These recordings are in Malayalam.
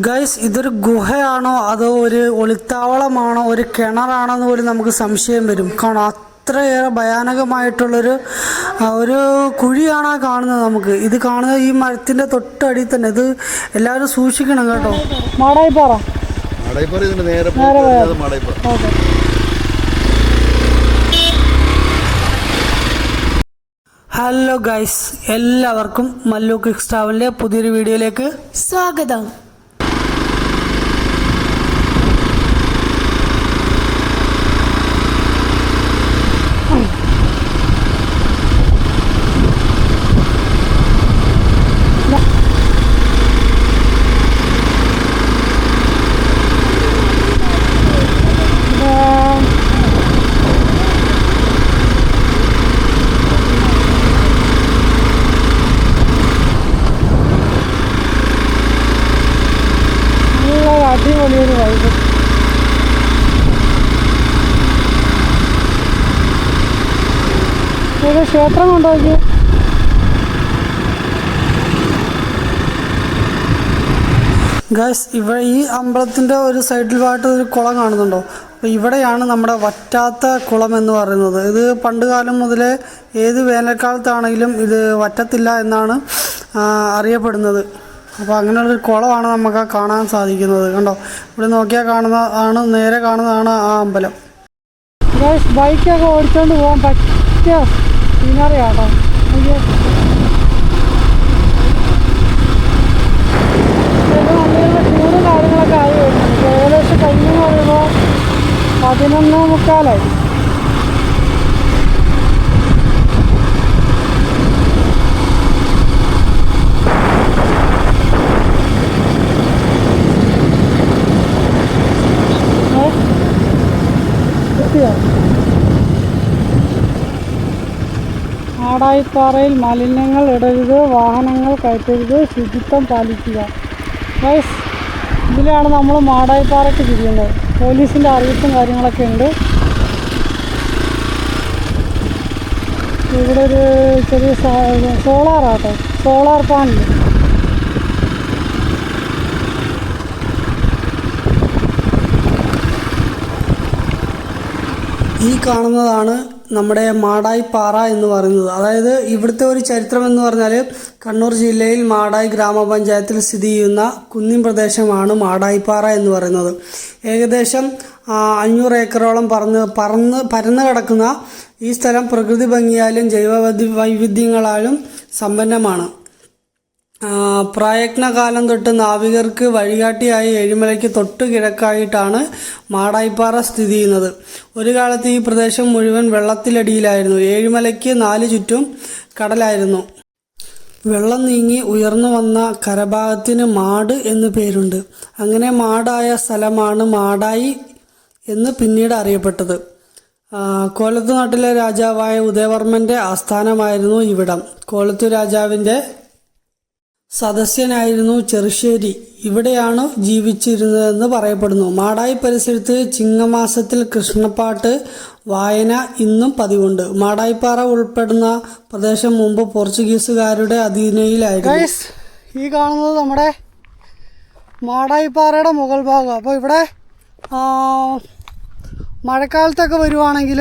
ഗൈസ് ഇതൊരു ഗുഹയാണോ? അതോ ഒരു ഒളിത്താവളമാണോ? ഒരു കിണറാണോ എന്ന് പോലും നമുക്ക് സംശയം വരും. കാരണം അത്രയേറെ ഭയാനകമായിട്ടുള്ളൊരു ഒരു കുഴിയാണ് ആ കാണുന്നത് നമുക്ക്. ഇത് കാണുന്നത് ഈ മരത്തിന്റെ തൊട്ടടിയിൽ തന്നെ. ഇത് എല്ലാവരും സൂക്ഷിക്കണം കേട്ടോ. മാടായിപ്പാറ. ഹലോ ഗൈസ് എല്ലാവർക്കും മല്ലു കിക്സ് ട്രാവലിന്റെ പുതിയൊരു വീഡിയോയിലേക്ക് സ്വാഗതം നല്ല അടിപൊളിയൊരു വൈബ് ഇത് ക്ഷേത്രം കൊണ്ടുപോയി. ഗൈസ് ഇവിടെ ഈ അമ്പലത്തിന്റെ ഒരു സൈഡിൽ ഭാഗത്ത് ഒരു കുളം കാണുന്നുണ്ടോ? അപ്പോൾ ഇവിടെയാണ് നമ്മുടെ വറ്റാത്ത കുളം എന്ന് പറയുന്നത്. ഇത് പണ്ട് കാലം മുതലേ ഏത് വേനൽക്കാലത്താണെങ്കിലും ഇത് വറ്റത്തില്ല എന്നാണ് അറിയപ്പെടുന്നത്. അപ്പോൾ അങ്ങനെയുള്ളൊരു കുളമാണ് നമുക്ക് കാണാൻ സാധിക്കുന്നത്. കണ്ടോ? ഇവിടെ നോക്കിയാൽ കാണുന്ന ആണ് നേരെ കാണുന്നതാണ് ആ അമ്പലം. ബൈക്കൊക്കെ ഓടിച്ചുകൊണ്ട് പോകാൻ പറ്റിയ സീനറി അയ്യോ. കാര്യങ്ങളൊക്കെ ആയി. വരുന്നുണ്ട് ഏകദേശം കഴിഞ്ഞെന്ന് പറയുമ്പോൾ പതിനൊന്ന് മുക്കാലായി. ആടായിപ്പാറയിൽ മാലിന്യങ്ങൾ ഇടരുത് വാഹനങ്ങൾ കയറ്റരുത് ശുചിത്വം പാലിക്കുക. ഗൈസ് ഇതിലാണ് നമ്മൾ മാടായിപ്പാറയ്ക്ക് തിരിയുന്നത്. പോലീസിന്റെ അറിയിപ്പും കാര്യങ്ങളൊക്കെ ഉണ്ട്. ഇവിടെ ഒരു ചെറിയ സോളാറാട്ടോ സോളാർ പാനൽ. ഈ കാണുന്നതാണ് നമ്മുടെ മാടായി പാറ എന്ന് പറയുന്നത്. അതായത് ഇവിടുത്തെ ഒരു ചരിത്രം എന്ന് പറഞ്ഞാൽ കണ്ണൂർ ജില്ലയിൽ മാടായി ഗ്രാമപഞ്ചായത്തിൽ സ്ഥിതി ചെയ്യുന്ന കുന്നിൻ പ്രദേശമാണ് മാടായിപ്പാറ എന്ന് പറയുന്നത്. ഏകദേശം അഞ്ഞൂറ് ഏക്കറോളം പറന്ന് പറന്ന് പരന്ന് കിടക്കുന്ന ഈ സ്ഥലം പ്രകൃതി ഭംഗിയാലും ജൈവ വൈവിധ്യങ്ങളാലും സമ്പന്നമാണ്. ആ, പ്രയത്നകാലം തൊട്ട് നാവികർക്ക് വഴികാട്ടിയായി ഏഴിമലയ്ക്ക് തൊട്ട് കിഴക്കായിട്ടാണ് മാടായിപ്പാറ സ്ഥിതി ചെയ്യുന്നത്. ഒരു കാലത്ത് ഈ പ്രദേശം മുഴുവൻ വെള്ളത്തിലടിയിലായിരുന്നു. ഏഴിമലയ്ക്ക് നാല് ചുറ്റും കടലായിരുന്നു. വെള്ളം നീങ്ങി ഉയർന്നു വന്ന കരഭാഗത്തിന് മാട് എന്ന് പേരുണ്ട്. അങ്ങനെ മാടായ സ്ഥലമാണ് മാടായി എന്ന് പിന്നീട് അറിയപ്പെട്ടത്. കോലത്തു നാട്ടിലെ രാജാവായ ഉദയവർമ്മന്റെ ആസ്ഥാനമായിരുന്നു ഇവിടം. കോലത്തു രാജാവിന്റെ സദസ്യനായിരുന്നു ചെറുശ്ശേരി. ഇവിടെയാണ് ജീവിച്ചിരുന്നതെന്ന് പറയപ്പെടുന്നു. മാടായി പരിസരത്ത് ചിങ്ങമാസത്തിൽ കൃഷ്ണപ്പാട്ട് വായന ഇന്നും പതിവുണ്ട്. മാടായിപ്പാറ ഉൾപ്പെടുന്ന പ്രദേശം മുമ്പ് പോർച്ചുഗീസുകാരുടെ അധീനയിലായിരുന്നു. ഈ കാണുന്നത് നമ്മുടെ മാടായിപ്പാറയുടെ മുകൾ ഭാഗം. അപ്പോൾ ഇവിടെ മഴക്കാലത്തൊക്കെ വരുവാണെങ്കിൽ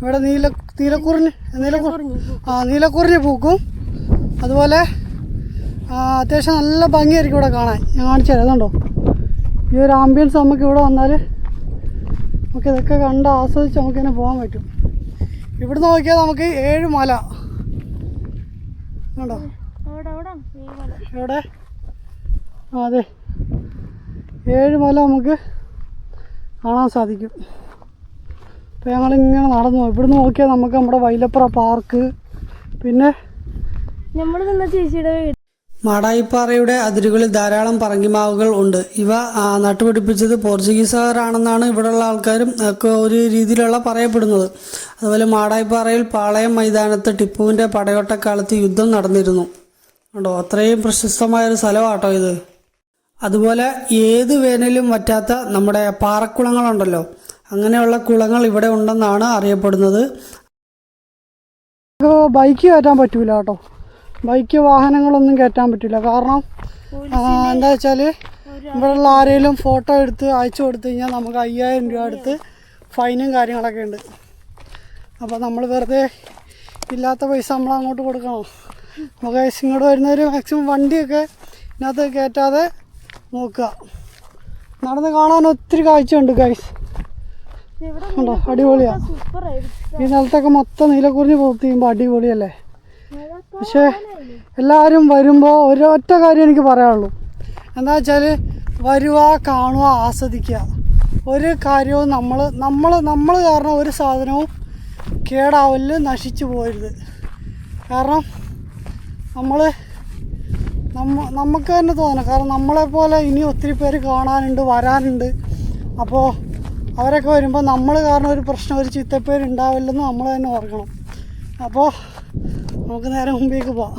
ഇവിടെ നീല നീലക്കുറിഞ്ഞ് നീലക്കുറിഞ്ഞ് ആ നീലക്കുറിഞ്ഞ് പൂക്കും. അതുപോലെ അത്യാവശ്യം നല്ല ഭംഗിയായിരിക്കും ഇവിടെ കാണാൻ. ഞാൻ കാണിച്ചു തരാം അതുണ്ടോ ഈ ഒരു ആംബിയൻസ് നമുക്ക് ഇവിടെ വന്നാൽ നമുക്ക് ഇതൊക്കെ കണ്ട് ആസ്വദിച്ച് നമുക്ക് തന്നെ പോകാൻ പറ്റും. ഇവിടെ നോക്കിയാൽ നമുക്ക് ഏഴ് മല. കണ്ടോ എവിടെ? അതെ. ഏഴ് മല നമുക്ക് കാണാൻ സാധിക്കും. അപ്പോൾ ഞങ്ങളിങ്ങനെ നടന്നു. ഇവിടുന്ന് നോക്കിയാൽ നമുക്ക് നമ്മുടെ വൈലപ്പുറ പാർക്ക്. പിന്നെ നമ്മൾ നിന്ന ചേച്ചിയുടെ മാടായിപ്പാറയുടെ അതിരുകളിൽ ധാരാളം പറങ്കിമാവുകൾ ഉണ്ട്. ഇവ നട്ടുപിടിപ്പിച്ചത് പോർച്ചുഗീസുകാരാണെന്നാണ് ഇവിടെയുള്ള ആൾക്കാരും ഒക്കെ ഒരു രീതിയിലുള്ള പറയപ്പെടുന്നത്. അതുപോലെ മാടായിപ്പാറയിൽ പാളയം മൈതാനത്ത് ടിപ്പുവിന്റെ പടയോട്ടക്കാലത്ത് യുദ്ധം നടന്നിരുന്നു. ഉണ്ടോ അത്രയും പ്രശസ്തമായൊരു സ്ഥലമാട്ടോ ഇത്. അതുപോലെ ഏത് വേനലും വറ്റാത്ത നമ്മുടെ പാറക്കുളങ്ങളുണ്ടല്ലോ അങ്ങനെയുള്ള കുളങ്ങൾ ഇവിടെ ഉണ്ടെന്നാണ് അറിയപ്പെടുന്നത്. ബൈക്ക് കയറ്റാൻ പറ്റൂല കേട്ടോ. ബൈക്ക് വാഹനങ്ങളൊന്നും കയറ്റാൻ പറ്റില്ല. കാരണം എന്താ വെച്ചാൽ ഇവിടെയുള്ള ആരെങ്കിലും ഫോട്ടോ എടുത്ത് അയച്ചു കൊടുത്തു കഴിഞ്ഞാൽ നമുക്ക് അയ്യായിരം രൂപ അടുത്ത് ഫൈനും കാര്യങ്ങളൊക്കെ ഉണ്ട്. അപ്പോൾ നമ്മൾ വെറുതെ ഇല്ലാത്ത പൈസ നമ്മൾ അങ്ങോട്ട് കൊടുക്കണം. നമുക്ക് ഇങ്ങോട്ട് വരുന്നവർ മാക്സിമം വണ്ടിയൊക്കെ ഇതിനകത്ത് കയറ്റാതെ നോക്കുക. നടന്ന് കാണാൻ ഒത്തിരി കാഴ്ചയുണ്ട് ഗൈസ് ഉണ്ടോ? അടിപൊളിയാണ് ഈ സ്ഥലത്തൊക്കെ മൊത്തം നീലക്കുറിഞ്ഞ് പോകുമ്പോൾ ചെയ്യുമ്പോൾ അടിപൊളിയല്ലേ? പക്ഷേ എല്ലാവരും വരുമ്പോൾ ഒരൊറ്റ കാര്യം എനിക്ക് പറയാനുള്ളൂ. എന്താ വെച്ചാൽ വരുക കാണുക ആസ്വദിക്കുക. ഒരു കാര്യവും നമ്മൾ നമ്മൾ നമ്മൾ കാരണം ഒരു സാധനവും കേടാവൽ നശിച്ചു പോരുത്. കാരണം നമ്മൾ നമ്മ നമുക്ക് തന്നെ തോന്നണം. കാരണം നമ്മളെപ്പോലെ ഇനി ഒത്തിരി പേര് കാണാനുണ്ട് വരാനുണ്ട്. അപ്പോൾ അവരൊക്കെ വരുമ്പോൾ നമ്മൾ കാരണം ഒരു പ്രശ്നം ഒരു ചിത്തപ്പേര് ഉണ്ടാവില്ലെന്ന് നമ്മൾ തന്നെ ഓർക്കണം. അപ്പോൾ നമുക്ക് നേരെ മുമ്പേക്ക് പോവാം.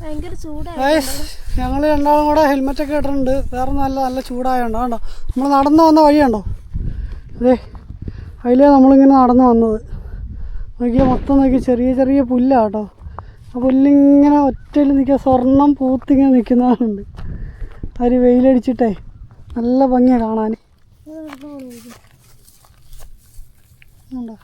ഭയങ്കര ചൂടായി ഗൈസ് ഞങ്ങൾ രണ്ടാളും കൂടെ ഹെൽമെറ്റ് ഒക്കെ ഇട്ടിട്ടുണ്ട്. വേറെ നല്ല നല്ല ചൂടായോണ്ടോ. കണ്ടോ? നമ്മൾ നടന്നു വന്ന വഴിയുണ്ടോ? അതെ അതിലേ നമ്മളിങ്ങനെ നടന്നു വന്നത്. നോക്കിയാൽ മൊത്തം നോക്കി ചെറിയ ചെറിയ പുല്ലാ കേട്ടോ. ആ പുല്ലിങ്ങനെ ഒറ്റയിൽ നിൽക്കുക സ്വർണം പൂത്തിങ്ങനെ നിൽക്കുന്നവരുണ്ട് ഒരു വെയിലടിച്ചിട്ടേ നല്ല ഭംഗിയാണ് കാണാൻ. ഉണ്ടോ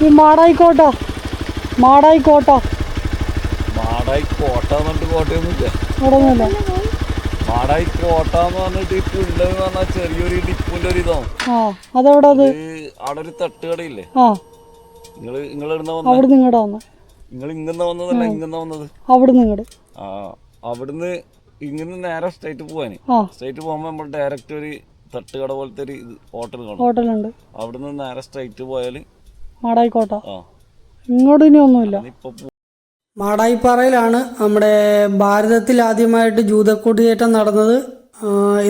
ഈ മാടായിക്കോട്ടോ. മാടായിക്കോട്ടോ. കോട്ടയൊന്നുമില്ല. എന്ന് പറഞ്ഞിട്ട് ഈ പുല്ലെന്ന് പറഞ്ഞാൽ ചെറിയൊരു ഒരു ഇതാണ് ആ അതെവിടെ അത്? അവിടെ ഒരു തട്ടുകടയില്ലേ? ആ. നിങ്ങൾ നിങ്ങൾ അവിടെ വന്നതല്ല വന്നത്? അവിടെ ആ അവിടുന്ന് ഇങ്ങനെ നേരെ സ്ട്രൈറ്റ് പോവാന്. സ്ട്രൈറ്റ് പോകുമ്പോൾ നമ്മൾ ഡയറക്റ്റ് ഒരു തട്ടുകട പോലത്തെ ഒരു ഹോട്ടൽ കാണും. ഹോട്ടലുണ്ട്. അവിടുന്ന് നേരെ സ്ട്രൈറ്റ് പോയാൽ മാടായിക്കോട്ട. ഇങ്ങോട്ട് ഇനി ഒന്നുമില്ല. മാടായിപ്പാറയിലാണ് നമ്മുടെ ഭാരതത്തിൽ ആദ്യമായിട്ട് ജൂതക്കൂട്ടുകയറ്റം നടന്നത്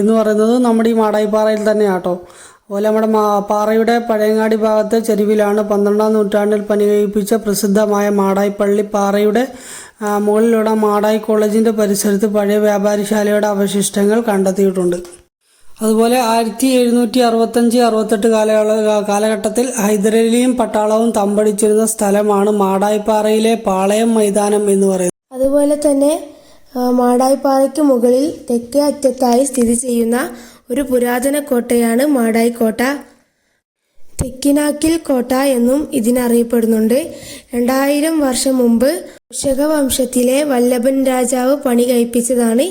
എന്ന് പറയുന്നത് നമ്മുടെ ഈ മാടായിപ്പാറയിൽ തന്നെയാട്ടോ. അതുപോലെ നമ്മുടെ പാറയുടെ പഴയങ്ങാടി ഭാഗത്തെ ചെരുവിലാണ് പന്ത്രണ്ടാം നൂറ്റാണ്ടിൽ പണി പണികഴിപ്പിച്ച പ്രസിദ്ധമായ മാടായിപ്പള്ളി പാറയുടെ മുകളിലുള്ള മാടായി കോളേജിന്റെ പരിസരത്ത് പഴയ വ്യാപാരിശാലയുടെ അവശിഷ്ടങ്ങൾ കണ്ടെത്തിയിട്ടുണ്ട്. അതുപോലെ ആയിരത്തി എഴുന്നൂറ്റി അറുപത്തഞ്ച് അറുപത്തെട്ട് കാലയള കാലഘട്ടത്തിൽ ഹൈദരലിയും പട്ടാളവും തമ്പടിച്ചിരുന്ന സ്ഥലമാണ് മാടായിപ്പാറയിലെ പാളയം മൈതാനം എന്ന് പറയുന്നത്. അതുപോലെ തന്നെ മാടായിപ്പാറയ്ക്ക് മുകളിൽ തെക്കേ അറ്റത്തായി സ്ഥിതി ചെയ്യുന്ന ഒരു പുരാതന കോട്ടയാണ് മാടായി കോട്ട തെക്കിനാക്കിൽ കോട്ട എന്നും ഇതിനറിയപ്പെടുന്നുണ്ട്. രണ്ടായിരം വർഷം മുമ്പ് വംശക വംശത്തിലെ വല്ലഭൻ രാജാവ് പണി കഴിപ്പിച്ചതാണ്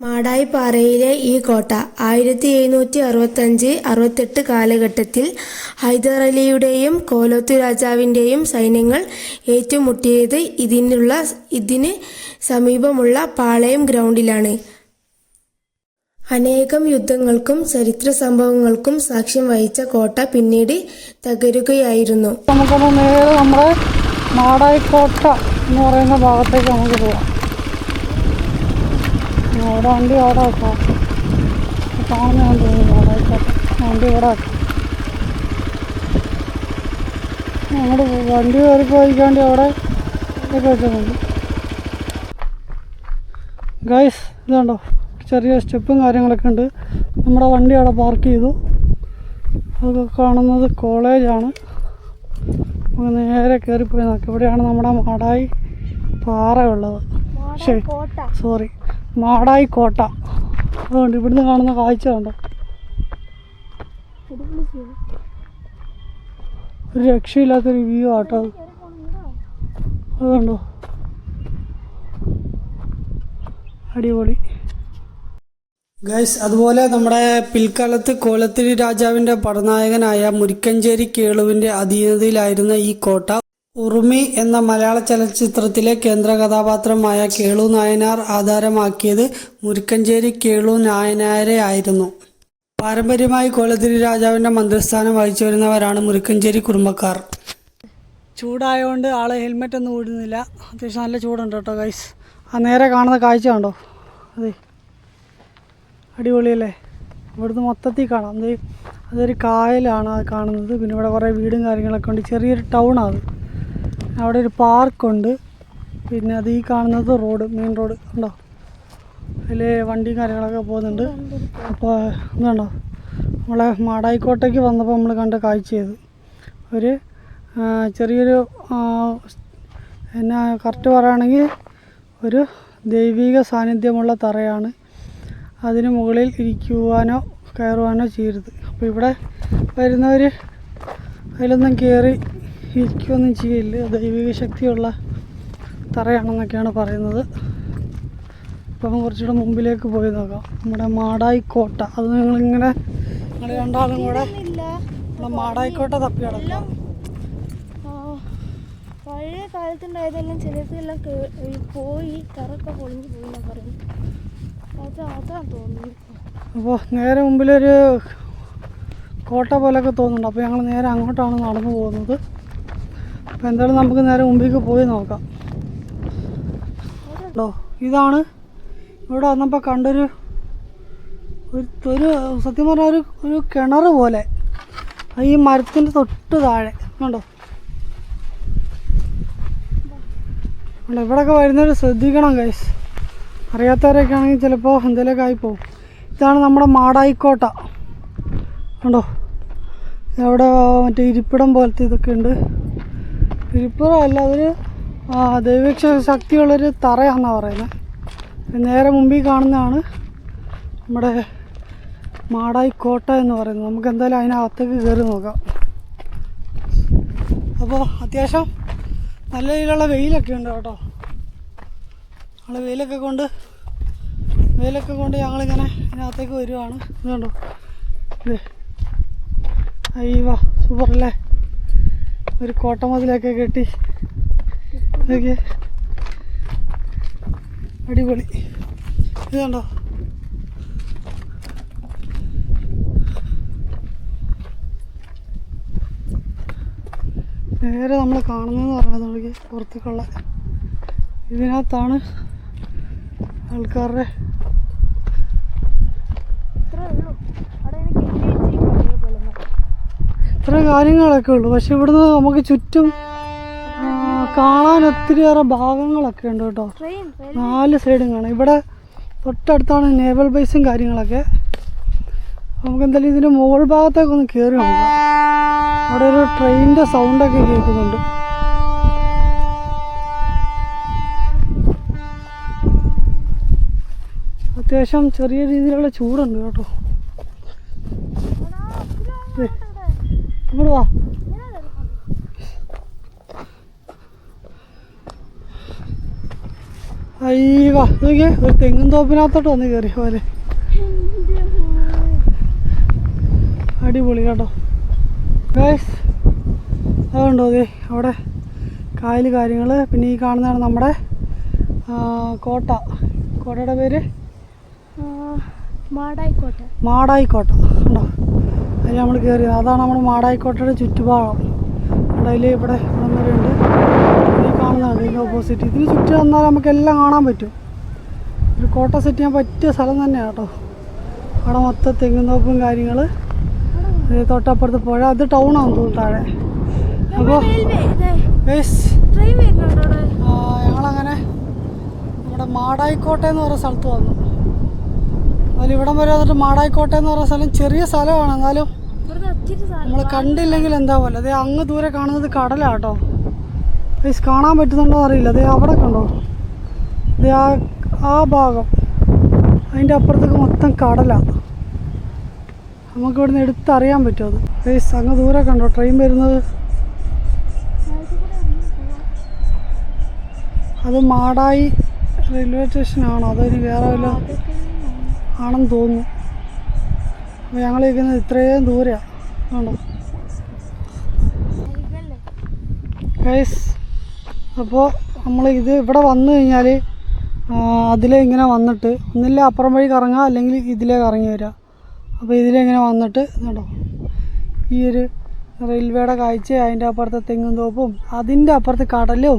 മാടായിപ്പാറയിലെ ഈ കോട്ട. ആയിരത്തി എഴുന്നൂറ്റി അറുപത്തഞ്ച് അറുപത്തെട്ട് കാലഘട്ടത്തിൽ ഹൈദറലിയുടെയും കോലോത്തു രാജാവിന്റെയും സൈന്യങ്ങൾ ഏറ്റുമുട്ടിയത് ഇതിനുള്ള ഇതിന് സമീപമുള്ള പാളയം ഗ്രൗണ്ടിലാണ്. അനേകം യുദ്ധങ്ങൾക്കും ചരിത്ര സംഭവങ്ങൾക്കും സാക്ഷ്യം വഹിച്ച കോട്ട പിന്നീട് തകരുകയായിരുന്നു. നമുക്കൊന്ന് നേരെ നമ്മുടെ മാടായിക്കോട്ട എന്ന് പറയുന്ന ഭാഗത്തേക്ക് നമുക്ക് പോവാം. അവിടെ വണ്ടി അവിടെ വെക്കാം. കാണുന്ന തോന്നുന്നു മാടായിക്കോട്ട വണ്ടി വണ്ടി കയറി പോയിക്കാണ്ട് അവിടെ വെച്ചിട്ടുണ്ട്. ഗൈസ് ഇതുണ്ടോ? ചെറിയ സ്റ്റെപ്പും കാര്യങ്ങളൊക്കെ ഉണ്ട്. നമ്മുടെ വണ്ടി അവിടെ പാർക്ക് ചെയ്തു. അതൊക്കെ കാണുന്നത് കോളേജാണ്. നമുക്ക് നേരെ കയറിപ്പോയി നോക്കാം. ഇവിടെയാണ് നമ്മുടെ മാടായി പാറയുള്ളത്. ഉള്ളത് ശരി സോറി മാടായി കോട്ട. അതുകൊണ്ട് ഇവിടുന്ന് കാണുന്ന കാഴ്ച കണ്ടോ? ഒരു രക്ഷയില്ലാത്തൊരു വ്യൂ ആട്ടോ. അത്. അതുകൊണ്ടോ അടിപൊളി. ഗൈസ് അതുപോലെ നമ്മുടെ പിൽക്കാലത്ത് കോലത്തിരി രാജാവിന്റെ പടനായകനായ മുരിക്കഞ്ചേരി കേളുവിന്റെ അധീനതയിലായിരുന്ന ഈ കോട്ട ഉറുമി എന്ന മലയാള ചലച്ചിത്രത്തിലെ കേന്ദ്ര കഥാപാത്രമായ കേളു നായനാർ ആധാരമാക്കിയത് മുരിക്കഞ്ചേരി കേളു നായനാരെ ആയിരുന്നു. പാരമ്പര്യമായി കോലത്തിരി രാജാവിന്റെ മന്ത്രിസ്ഥാനം വഹിച്ചു വരുന്നവരാണ് മുരിക്കഞ്ചേരി കുടുംബക്കാർ. ചൂടായതുകൊണ്ട് ആളെ ഹെൽമെറ്റ് ഒന്നും ഊടുന്നില്ല അത്യാവശ്യം നല്ല ചൂടുണ്ട് കേട്ടോ ഗൈസ്. ആ നേരെ കാണുന്ന കാഴ്ച കണ്ടോ? അതെ. അടിപൊളിയല്ലേ? ഇവിടുന്ന് മൊത്തത്തിൽ കാണാം. അത് അതൊരു കായലാണ് അത് കാണുന്നത്. പിന്നെ ഇവിടെ കുറേ വീടും കാര്യങ്ങളൊക്കെ ഉണ്ട്. ചെറിയൊരു ടൗണാണ് അത്. അവിടെ ഒരു പാർക്കുണ്ട് പിന്നെ അത് ഈ കാണുന്നത് റോഡ് മെയിൻ റോഡ് ഉണ്ടോ അതിൽ വണ്ടിയും കാര്യങ്ങളൊക്കെ പോകുന്നുണ്ട്. അപ്പോൾ എന്താണോ നമ്മളെ മാടായിക്കോട്ടയ്ക്ക് വന്നപ്പോൾ നമ്മൾ കണ്ട കാഴ്ചയത്. ഒരു ചെറിയൊരു എന്നാ കറക്റ്റ് പറയുകയാണെങ്കിൽ ഒരു ദൈവിക സാന്നിധ്യമുള്ള തറയാണ്. അതിന് മുകളിൽ ഇരിക്കുവാനോ കയറുവാനോ ചെയ്യരുത്. അപ്പോൾ ഇവിടെ വരുന്നവർ അതിലൊന്നും കയറി ഇരിക്കുകയൊന്നും ചെയ്യില്ല. ദൈവിക ശക്തിയുള്ള തറയാണെന്നൊക്കെയാണ് പറയുന്നത്. അപ്പം കുറച്ചുകൂടെ മുമ്പിലേക്ക് പോയി നോക്കാം. നമ്മുടെ മാടായിക്കോട്ട. അത് നിങ്ങളിങ്ങനെ നിങ്ങൾ രണ്ടാളും കൂടെ നമ്മുടെ മാടായിക്കോട്ട തപ്പി കിടക്കാം പഴയ കാലത്തുണ്ടായതെല്ലാം ചിലർക്കെല്ലാം പോയി കറൊക്കെ പൊളിഞ്ഞു പോയി എന്നാ പറയുന്നത്. അപ്പോൾ നേരെ മുമ്പിലൊരു കോട്ട പോലെയൊക്കെ തോന്നുന്നുണ്ട്. അപ്പോൾ ഞങ്ങൾ നേരെ അങ്ങോട്ടാണ് നടന്നു പോകുന്നത്. അപ്പോൾ എന്തായാലും നമുക്ക് നേരെ മുമ്പിലേക്ക് പോയി നോക്കാം. കേട്ടോ ഇതാണ് ഇവിടെ വന്നപ്പോൾ കണ്ടൊരു ഒരു ഒരു സത്യം പറഞ്ഞാൽ ഒരു ഒരു കിണർ പോലെ. ഈ മരത്തിന്റെ തൊട്ട് താഴെ. കണ്ടോ? ഇവിടെയൊക്കെ വരുന്നവർ ശ്രദ്ധിക്കണം ഗൈസ് അറിയാത്തവരൊക്കെ ആണെങ്കിൽ ചിലപ്പോൾ എന്തെങ്കിലുമൊക്കെ ആയിപ്പോവും ഇതാണ് നമ്മുടെ മാടായിക്കോട്ട. കണ്ടോ? അവിടെ മറ്റേ ഇരിപ്പിടം പോലത്തെ ഇതൊക്കെ ഉണ്ട്. ഇരിപ്പിടം അല്ല അതൊരു ദൈവക്ഷ ദൈവിക ശക്തിയുള്ളൊരു തറയാണെന്നാണ് പറയുന്നത് നേരെ മുമ്പിൽ കാണുന്നതാണ് നമ്മുടെ മാടായിക്കോട്ട എന്ന് പറയുന്നത്. നമുക്ക് എന്തായാലും അതിനകത്തേക്ക് കയറി നോക്കാം. അപ്പോൾ അത്യാവശ്യം നല്ല രീതിയിലുള്ള വെയിലൊക്കെ ഉണ്ട് കേട്ടോ. ഞങ്ങൾ വെയിലൊക്കെ കൊണ്ട് വെയിലൊക്കെ കൊണ്ട് ഞങ്ങളിങ്ങനെ ഇതിനകത്തേക്ക് വരുവാണ്. ഇതുണ്ടോ ഇത്. അയ്യോ സൂപ്പറല്ലേ? ഒരു കോട്ടമതിലൊക്കെ കെട്ടി. ഇതൊക്കെ അടിപൊളി. ഇതുണ്ടോ നേരെ നമ്മൾ കാണുന്നതെന്ന് പറയുന്നത് നമുക്ക് പുറത്തേക്കുള്ള ഇതിനകത്താണ് എന്നാ. ഇത്ര കാര്യങ്ങളൊക്കെ ഉള്ളൂ. പക്ഷെ ഇവിടുന്ന് നമുക്ക് ചുറ്റും കാണാൻ ഒത്തിരിയേറെ ഭാഗങ്ങളൊക്കെ ഉണ്ട് കേട്ടോ. നാല് സൈഡും കാണാം. ഇവിടെ തൊട്ടടുത്താണ് നേവൽ ബേസും കാര്യങ്ങളൊക്കെ. നമുക്ക് എന്തായാലും ഇതിന്റെ മുകൾ ഭാഗത്തേക്ക് ഒന്ന് കയറി നോക്കാം. അവിടെ ഒരു ട്രെയിനിന്റെ സൗണ്ടൊക്കെ കേൾക്കുന്നുണ്ട്. അത്യാവശ്യം ചെറിയ രീതിയിലുള്ള ചൂടുണ്ട് കേട്ടോ. വാ. അയ്യവാ നോക്കിയേ ഒരു തെങ്ങും തോപ്പിനകത്തോട്ട് വന്ന് കയറി പോലെ അടിപൊളി കേട്ടോ. ഗൈസ് അതുകൊണ്ടോ അതെ അവിടെ കായൽ കാര്യങ്ങൾ പിന്നെ ഈ കാണുന്നതാണ് നമ്മുടെ കോട്ട. കോട്ടയുടെ പേര് മാടായിക്കോട്ടെ. കണ്ടോ? അതിൽ നമ്മൾ കയറി അതാണ് നമ്മൾ മാടായിക്കോട്ടയുടെ ചുറ്റുഭാഗം. അതിൽ ഇവിടെ വന്നവരുണ്ട് വരെ ഉണ്ട്. ഈ കാണുന്നതാണ് ഇതിന്റെ ഓപ്പോസിറ്റ് ഇതിന് ചുറ്റും വന്നാൽ നമുക്ക് എല്ലാം കാണാൻ പറ്റും. ഒരു കോട്ട സെറ്റ് ചെയ്യാൻ പറ്റിയ സ്ഥലം തന്നെയാണ് കേട്ടോ. അവിടെ മൊത്തം തെങ്ങുന്തോപ്പും കാര്യങ്ങൾ തൊട്ടപ്പുറത്ത് പുഴ. അത് ടൗണാണെന്ന് തോന്നുന്നു താഴെ. അപ്പോൾ ഞങ്ങളങ്ങനെ നമ്മുടെ മാടായിക്കോട്ട എന്ന് പറയുന്ന സ്ഥലത്ത് വന്നു. അതിൽ ഇവിടം വരെ വന്നിട്ട് മാടായിക്കോട്ടെ എന്ന് പറയുന്ന സ്ഥലം ചെറിയ സ്ഥലമാണ്. എന്നാലും നമ്മൾ കണ്ടില്ലെങ്കിൽ എന്താ പോലെ? അതേ അങ്ങ് ദൂരെ കാണുന്നത് കടലാട്ടോ. പ്ലീസ് കാണാൻ പറ്റുന്നുണ്ടോ അറിയില്ല അതേ അവിടെ കണ്ടോ? അതേ ആ ആ ഭാഗം. അതിന്റെ അപ്പുറത്തേക്ക് മൊത്തം കടലാണ് നമുക്ക് ഇവിടുന്ന് എടുത്തറിയാൻ പറ്റും അത്. പ്ലീസ് അങ്ങ് ദൂരെ കണ്ടോ? ട്രെയിൻ വരുന്നത്? അത് മാടായി റെയിൽവേ സ്റ്റേഷനാണോ? അതോ ഇനി വേറെ വല്ല ആണെന്ന് തോന്നുന്നു. അപ്പോൾ ഞങ്ങൾ ഇരിക്കുന്നത് ഇത്രയും ദൂരെയാണ് ആണോ കേസ് അപ്പോൾ നമ്മൾ ഇത് ഇവിടെ വന്നു കഴിഞ്ഞാൽ അതിലെ ഇങ്ങനെ വന്നിട്ട് ഒന്നില്ല അപ്പുറം വഴി കറങ്ങുക അല്ലെങ്കിൽ ഇതിലേ കറങ്ങി വരിക അപ്പോൾ ഇതിലെ ഇങ്ങനെ വന്നിട്ട് കേട്ടോ ഈ ഒരു റെയിൽവേയുടെ കാഴ്ച അതിന്റെ അപ്പുറത്തെ തെങ്ങും തോപ്പും അതിന്റെ അപ്പുറത്ത് കടലും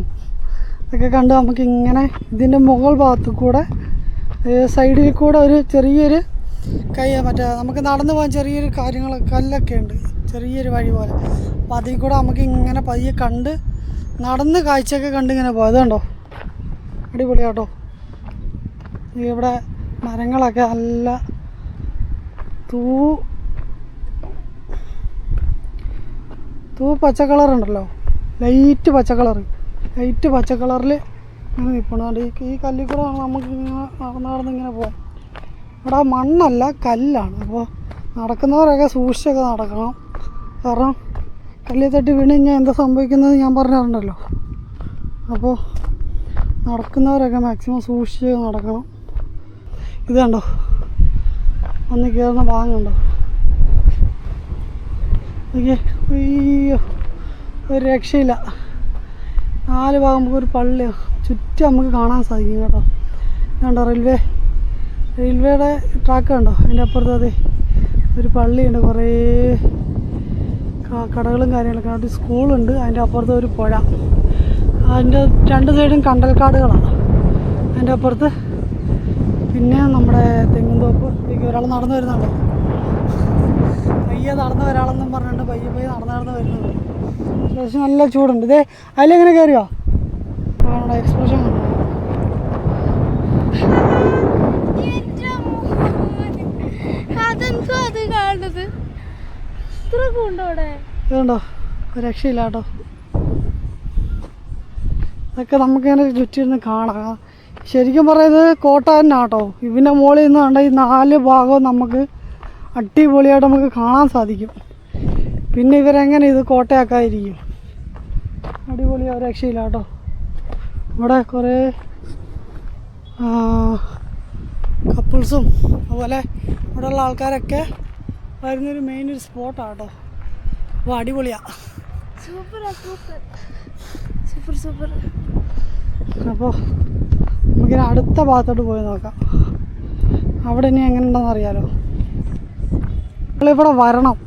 ഒക്കെ കണ്ട് നമുക്ക് ഇങ്ങനെ ഇതിന്റെ മുകൾ ഭാഗത്ത് കൂടെ സൈഡിൽ കൂടെ ഒരു ചെറിയൊരു കൈ മറ്റേ നമുക്ക് നടന്നു പോകാൻ ചെറിയൊരു കാര്യങ്ങൾ കല്ലൊക്കെ ഉണ്ട്. ചെറിയൊരു വഴി പോലെ. അപ്പോൾ അതിൽ കൂടെ നമുക്ക് ഇങ്ങനെ പതിയെ കണ്ട് നടന്ന് കാഴ്ചയൊക്കെ കണ്ട് ഇങ്ങനെ പോയത് കണ്ടോ? അടിപൊളിയാട്ടോ ഇവിടെ മരങ്ങളൊക്കെ നല്ല തൂ തൂ പച്ചക്കളറുണ്ടല്ലോ ലൈറ്റ് പച്ച ലൈറ്റ് പച്ച കളറിൽ ഇങ്ങനെ നിൽപ്പുണ്ട് ഈ ഈ കല്ലിൽ കൂടെ നമുക്ക് നടന്ന് നടന്ന് ഇങ്ങനെ പോകാം ഇവിടെ മണ്ണല്ല കല്ലാണ്. അപ്പോൾ നടക്കുന്നവരൊക്കെ സൂക്ഷിച്ചൊക്കെ നടക്കണം. കാരണം കല്ലിൽ തട്ടി വീണ് കഴിഞ്ഞാൽ എന്താ സംഭവിക്കുന്നത് ഞാൻ പറഞ്ഞിട്ടുണ്ടല്ലോ അപ്പോൾ നടക്കുന്നവരൊക്കെ മാക്സിമം സൂക്ഷിച്ച് നടക്കണം. ഇത് കണ്ടോ? വന്ന് കയറുന്ന ഭാഗം അയ്യോ ഒരു രക്ഷയില്ല. നാല് ഭാഗം ഒരു പള്ളി ചുറ്റും നമുക്ക് കാണാൻ സാധിക്കും കേട്ടോ. കണ്ടോ റെയിൽവേ? റെയിൽവേയുടെ ട്രാക്ക് കണ്ടോ? അതിന്റെ അപ്പുറത്ത് അതെ ഒരു പള്ളിയുണ്ട്. കുറേ കടകളും കാര്യങ്ങളൊക്കെ ഒരു സ്കൂളുണ്ട്. അതിന്റെ അപ്പുറത്ത് ഒരു പുഴ. അതിന്റെ രണ്ട് സൈഡും കണ്ടൽക്കാടുകളാണ് അതിന്റെ അപ്പുറത്ത് പിന്നെ നമ്മുടെ തെങ്ങുംതോപ്പ് ഒരാൾ നടന്നു വരുന്നുണ്ടോ. പയ്യെ നടന്നു വരാളെന്നും പറഞ്ഞിട്ട് പയ്യെ പയ്യെ നടന്നു നടന്ന് വരുന്നുണ്ട്. അത്യാവശ്യം നല്ല ചൂടുണ്ട്. ഇതേ അതിലെങ്ങനെ കയറിയോ? നമ്മുടെ എക്സ്പ്രഷൻ കണ്ടോ അതെന്തോ അത് കാണുന്നത്? ഇത്ര ഉണ്ടോ അവിടെ? ഇതുണ്ടോ? ഒരു രക്ഷയില്ല കേട്ടോ ഇതൊക്കെ നമുക്കിങ്ങനെ ചുറ്റിരുന്ന് കാണാം. ശരിക്കും പറയുന്നത് കോട്ട തന്നെ കേട്ടോ ഇതിന്റെ മുകളിൽ നിന്ന് കണ്ട ഈ നാല് ഭാഗവും നമുക്ക് അടിപൊളിയായിട്ട് നമുക്ക് കാണാൻ സാധിക്കും. പിന്നെ ഇവരെങ്ങനെ ഇത് കോട്ടയാക്കാതിരിക്കും? അടിപൊളിയാ രക്ഷയില്ലാട്ടോ. രക്ഷയില്ല കേട്ടോ ഇവിടെ കുറേ കപ്പിൾസും അതുപോലെ ഇവിടെയുള്ള ആൾക്കാരൊക്കെ വരുന്നൊരു മെയിൻ ഒരു സ്പോട്ടാണ് കേട്ടോ. അപ്പോൾ അടിപൊളിയാണ് സൂപ്പറാ സൂപ്പർ. Super super. അപ്പോൾ നമുക്കിനി അടുത്ത ഭാഗത്തോട്ട് പോയി നോക്കാം. അവിടെ ഇനി എങ്ങനെ ഉണ്ടെന്ന് അറിയാലോ. നമ്മളിവിടെ വരണം.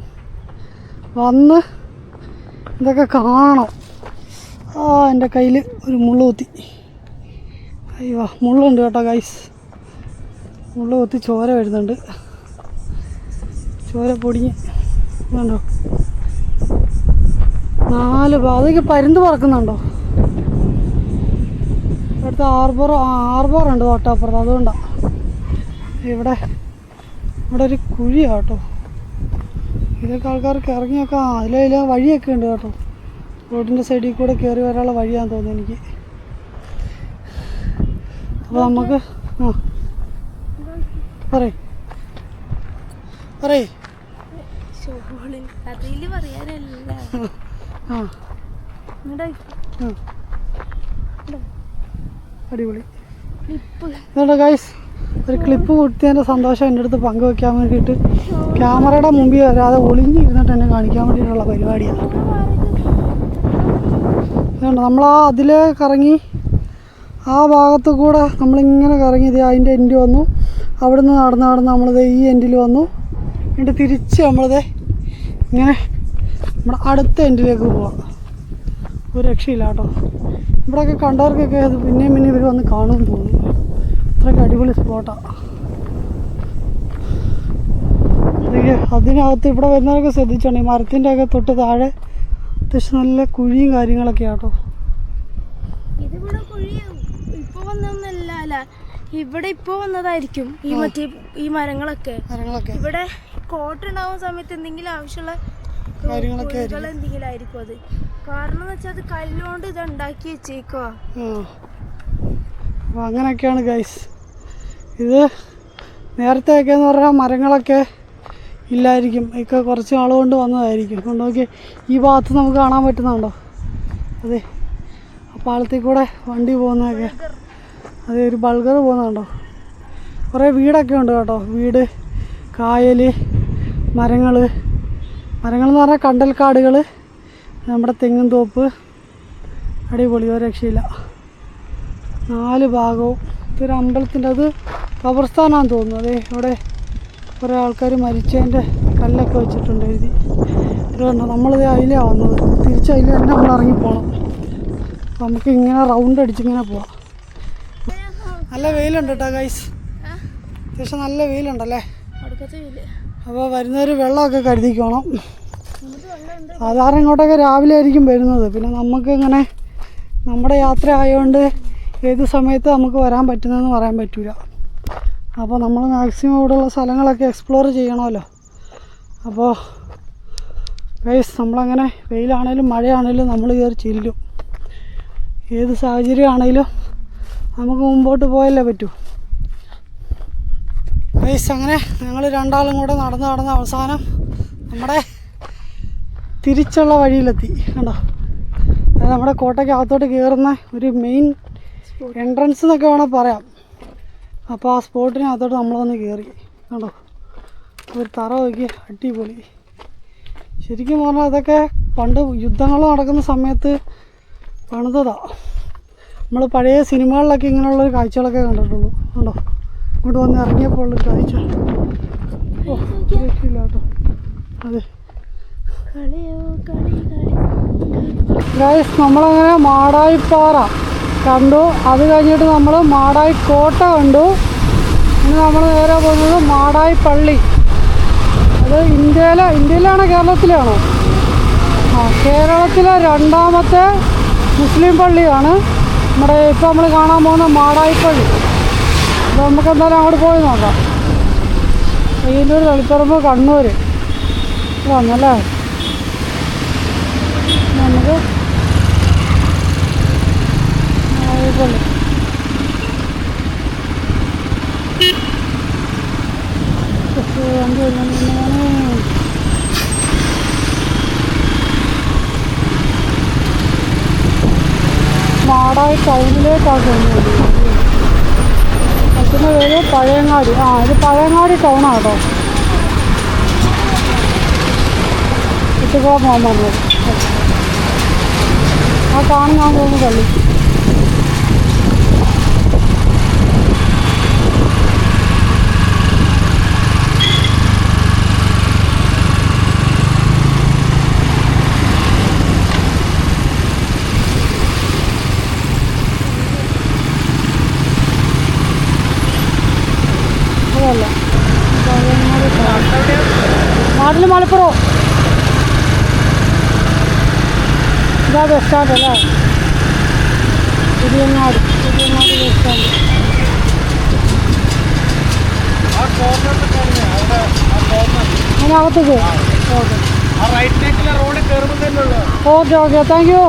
വന്ന് ഇതൊക്കെ കാണണം ആ എന്റെ കയ്യിൽ ഒരു മുള്ള കുത്തി. അയ്യോ മുള്ളുണ്ട് കേട്ടോ ഗൈസ് മുള്ള് കുത്തി ചോര വരുന്നുണ്ട്. ചോര പൊടിഞ്ഞ് കണ്ടോ നാല് അതൊക്കെ പരുന്ത് പറക്കുന്നുണ്ടോ? അടുത്ത ആർബർ ഉണ്ട് തൊട്ടപ്പുറത്ത്. അതുകൊണ്ടാണ് ഇവിടെ ഇവിടെ ഒരു കുഴിയാട്ടോ ഇതൊക്കെ ആൾക്കാർക്ക് ഇറങ്ങിയൊക്കെ അതിലെ വഴിയൊക്കെ ഉണ്ട് കേട്ടോ. റോഡിന്റെ സൈഡിൽ കൂടെ കയറി വരാനുള്ള വഴിയാന്ന് തോന്നുന്നു എനിക്ക്. അപ്പോൾ നമുക്ക് ആ. പറയേ. പറയേ. പറയാനല്ല അടിപൊളി. ഒരു ക്ലിപ്പ് കൊടുത്തതിന്റെ സന്തോഷം എന്റെ അടുത്ത് പങ്കുവെക്കാൻ വേണ്ടിയിട്ട്. ക്യാമറയുടെ മുമ്പിൽ വരാതെ ഒളിഞ്ഞിരുന്നിട്ട് എന്നെ കാണിക്കാൻ വേണ്ടിയിട്ടുള്ള പരിപാടിയാണ്. അതുകൊണ്ട് നമ്മൾ ആ അതിലേ കറങ്ങി ആ ഭാഗത്ത് കൂടെ നമ്മളിങ്ങനെ കറങ്ങി ഇത് അതിന്റെ എൻഡ് വന്നു. അവിടുന്ന് നടന്ന് നടന്ന് നമ്മളിത് ഈ എൻഡിൽ വന്നു. എന്നിട്ട് തിരിച്ച് നമ്മളിത് ഇങ്ങനെ നമ്മുടെ അടുത്ത എൻഡിലേക്ക് പോവാം. ഒരു രക്ഷയില്ല കേട്ടോ. ഇവിടെയൊക്കെ കണ്ടവർക്കൊക്കെ അത് പിന്നെയും പിന്നെ ഇവർ വന്ന് കാണുമെന്ന് തോന്നുന്നു. അത്രയ്ക്ക് അടിപൊളി സ്പോട്ടാണ് അതിനകത്ത് ഇവിടെ വരുന്നവരൊക്കെ ശ്രദ്ധിച്ചോണ്ട് ഈ മരത്തിന്റെ ഒക്കെ തൊട്ട് താഴെ അത്യാവശ്യം നല്ല കുഴിയും കാര്യങ്ങളൊക്കെ ആട്ടോ ഇതിവിടെ കുഴി ഇപ്പൊ വന്നൊന്നല്ല അല്ല ഇവിടെ ഇപ്പൊ വന്നതായിരിക്കും ഈ മറ്റേ ഈ മരങ്ങളൊക്കെ. മരങ്ങളൊക്കെ. ഇവിടെ കോട്ട ഉണ്ടാവുന്ന സമയത്ത് എന്തെങ്കിലും ആവശ്യമുള്ള കാര്യങ്ങളൊക്കെ എന്തെങ്കിലും ആയിരിക്കും അത്. കാരണം എന്ന് വെച്ചാൽ അത് കല്ലുകൊണ്ട് ഇത് ഉണ്ടാക്കി അപ്പോൾ അങ്ങനെയൊക്കെയാണ് ഗൈസ് ഇത് നേരത്തെയൊക്കെ എന്ന് പറഞ്ഞാൽ മരങ്ങളൊക്കെ ഇല്ലായിരിക്കും. ഒക്കെ കുറച്ച് നാൾ കൊണ്ട് വന്നതായിരിക്കും. കൊണ്ട് നോക്കി ഈ ഭാഗത്ത് നമുക്ക് കാണാൻ പറ്റുന്നുണ്ടോ? അതെ ആ പാലത്തിൽ കൂടെ വണ്ടി പോകുന്നതൊക്കെ. അതെ ഒരു ബൾഗർ പോകുന്നുണ്ടോ? കുറേ വീടൊക്കെ ഉണ്ട് കേട്ടോ. വീട് കായൽ മരങ്ങൾ മരങ്ങൾ എന്ന് പറഞ്ഞാൽ കണ്ടൽക്കാടുകൾ നമ്മുടെ തെങ്ങും തോപ്പ്. അടിപൊളി ഒരു രക്ഷയില്ല. നാല് ഭാഗവും. ഇതൊരു അമ്പലത്തിന്റെ അത് കബർസ്ഥാനാന്ന് തോന്നുന്നു. അതെ ഇവിടെ കുറേ ആൾക്കാർ മരിച്ചതിന്റെ കല്ലൊക്കെ വെച്ചിട്ടുണ്ട് എഴുതി. അതുകൊണ്ട് നമ്മളിത് അതിലാണ് വന്നത്. തിരിച്ച് അതിൽ തന്നെ നമ്മൾ ഇറങ്ങിപ്പോകണം അപ്പം നമുക്ക് ഇങ്ങനെ റൗണ്ട് അടിച്ചിങ്ങനെ പോവാം. നല്ല വെയിലുണ്ട് കേട്ടോ ഗൈസ് അത്യാവശ്യം നല്ല വെയിലുണ്ടല്ലേ? അപ്പോൾ വരുന്നവർ വെള്ളമൊക്കെ കരുതിക്കോണം. സാധാരണ ഇങ്ങോട്ടൊക്കെ രാവിലെ ആയിരിക്കും വരുന്നത്. പിന്നെ നമുക്ക് ഇങ്ങനെ നമ്മുടെ യാത്ര ആയതുകൊണ്ട് ഏത് സമയത്ത് നമുക്ക് വരാൻ പറ്റുന്നതെന്ന് പറയാൻ പറ്റില്ല അപ്പോൾ നമ്മൾ മാക്സിമം ഇവിടെയുള്ള സ്ഥലങ്ങളൊക്കെ എക്സ്പ്ലോർ ചെയ്യണമല്ലോ. അപ്പോൾ ഗൈസ് നമ്മളങ്ങനെ വെയിലാണേലും മഴയാണേലും നമ്മൾ കയറി ചെല്ലും. ഏത് സാഹചര്യമാണേലും നമുക്ക് മുമ്പോട്ട് പോയല്ലേ പറ്റൂ. ഗൈസ് അങ്ങനെ ഞങ്ങൾ രണ്ടാളും കൂടെ നടന്ന് നടന്ന് അവസാനം നമ്മുടെ തിരിച്ചുള്ള വഴിയിലെത്തി. കണ്ടോ? അത് നമ്മുടെ കോട്ടയ്ക്കകത്തോട്ട് കയറുന്ന ഒരു മെയിൻ എൻട്രൻസ് എന്നൊക്കെ വേണം പറയാം. അപ്പോൾ ആ സ്പോട്ടിനകത്തോട്ട് നമ്മൾ വന്ന് കയറി കണ്ടോ? ഒരു തറ നോക്കി അടിപൊളി. ശരിക്കും പറഞ്ഞാൽ അതൊക്കെ പണ്ട് യുദ്ധങ്ങൾ നടക്കുന്ന സമയത്ത് പണിതതാ. നമ്മൾ പഴയ സിനിമകളിലൊക്കെ ഇങ്ങനെയുള്ളൊരു കാഴ്ചകളൊക്കെ കണ്ടിട്ടുള്ളൂ. കണ്ടോ? ഇങ്ങോട്ട് വന്ന് ഇറങ്ങിയപ്പോൾ ഉള്ളൊരു കാഴ്ച. ഓ ഒരു രക്ഷയില്ല കേട്ടോ അതെ ഗൈസ് നമ്മളങ്ങനെ മാടായിപ്പാറ. കണ്ടു. അത് കഴിഞ്ഞിട്ട് നമ്മൾ മാടായി കോട്ട കണ്ടു. പിന്നെ നമ്മൾ നേരെ പോകുന്നത് മാടായി പള്ളി. അത് ഇന്ത്യയിലെ ഇന്ത്യയിലാണോ കേരളത്തിലാണോ? ആ കേരളത്തിലെ രണ്ടാമത്തെ മുസ്ലിം പള്ളിയാണ്. നമ്മുടെ ഇപ്പോൾ നമ്മൾ കാണാൻ പോകുന്ന മാടായി പള്ളി. അപ്പോൾ നമുക്ക് എന്തായാലും അങ്ങോട്ട് പോയി നോക്കാം. പയ്യന്നൂർ തളിപ്പറമ്പ് കണ്ണൂർ വന്നല്ലേ നമുക്ക് മാടായി പള്ളി പക്ഷേ വണ്ടി വരുന്നതാണ് മാടായി പോകുന്നത് പറ്റുന്ന പേര് പഴയങ്ങാടി. ആ ഇത് പഴയങ്ങാടി ടൗണാണ് കേട്ടോ. കുട്ടിക്കുളം പോകാൻ പറഞ്ഞത്. ആ കാണുന്ന പോകുന്ന പള്ളി. ബസ് സ്റ്റാൻഡ് അല്ലേ? പുതിയങ്ങാടി പുതിയങ്ങാടി ബസ് സ്റ്റാൻഡ് അതിനകത്തേക്ക് okay okay. Thank you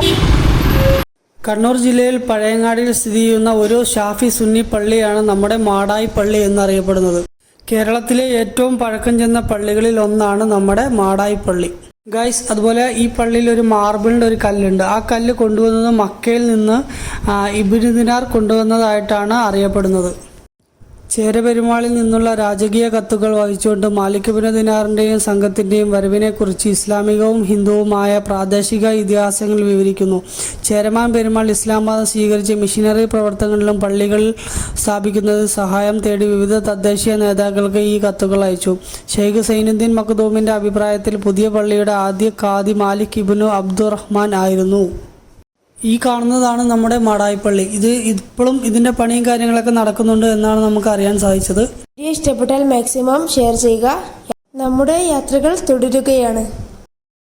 Kannur ജില്ലയിൽ പഴയങ്ങാടിയിൽ സ്ഥിതി ചെയ്യുന്ന ഒരു ഷാഫി സുന്നി പള്ളിയാണ് നമ്മുടെ മാടായി പള്ളി എന്നറിയപ്പെടുന്നത്. കേരളത്തിലെ ഏറ്റവും പഴക്കം ചെന്ന പള്ളികളിൽ ഒന്നാണ് നമ്മുടെ മാടായി പള്ളി. ഗൈസ് അതുപോലെ ഈ പള്ളിയിൽ ഒരു മാർബിളിന്റെ ഒരു കല്ലുണ്ട്. ആ കല്ല് കൊണ്ടുവന്നത് മക്കയിൽ നിന്ന് ഇബിനുദിനാർ ഇബ്നു ദിനാർ കൊണ്ടുവന്നതായിട്ടാണ് അറിയപ്പെടുന്നത്. ചേരപെരുമാളിൽ നിന്നുള്ള രാജകീയ കത്തുകൾ വഹിച്ചുകൊണ്ട് മാലിക് ബിൻ ദിനാറിന്റെയും സംഘത്തിന്റെയും വരവിനെക്കുറിച്ച് ഇസ്ലാമികവും ഹിന്ദുവുമായ പ്രാദേശിക ഇതിഹാസങ്ങൾ വിവരിക്കുന്നു. ചേരമാൻ പെരുമാൾ ഇസ്ലാം മതം സ്വീകരിച്ച് മിഷനറി പ്രവർത്തനങ്ങളിലും പള്ളികളിൽ സ്ഥാപിക്കുന്നതിൽ സഹായം തേടി വിവിധ തദ്ദേശീയ നേതാക്കൾക്ക് ഈ കത്തുകൾ അയച്ചു. ഷെയ്ഖ് സൈനുദ്ദീൻ മഖ്ദൂമിന്റെ അഭിപ്രായത്തിൽ പുതിയ പള്ളിയുടെ ആദ്യ കാദി മാലിക് ഇബിനു അബ്ദുറഹ്മാൻ ആയിരുന്നു. ഈ കാണുന്നതാണ് നമ്മുടെ മാടായിപ്പള്ളി. ഇത് ഇപ്പോഴും ഇതിന്റെ പണിയും കാര്യങ്ങളൊക്കെ നടക്കുന്നുണ്ട് എന്നാണ് നമുക്ക് അറിയാൻ സാധിച്ചത്. ഇഷ്ടപ്പെട്ടാൽ മാക്സിമം ഷെയർ ചെയ്യുക. നമ്മുടെ യാത്രകൾ തുടരുകയാണ്.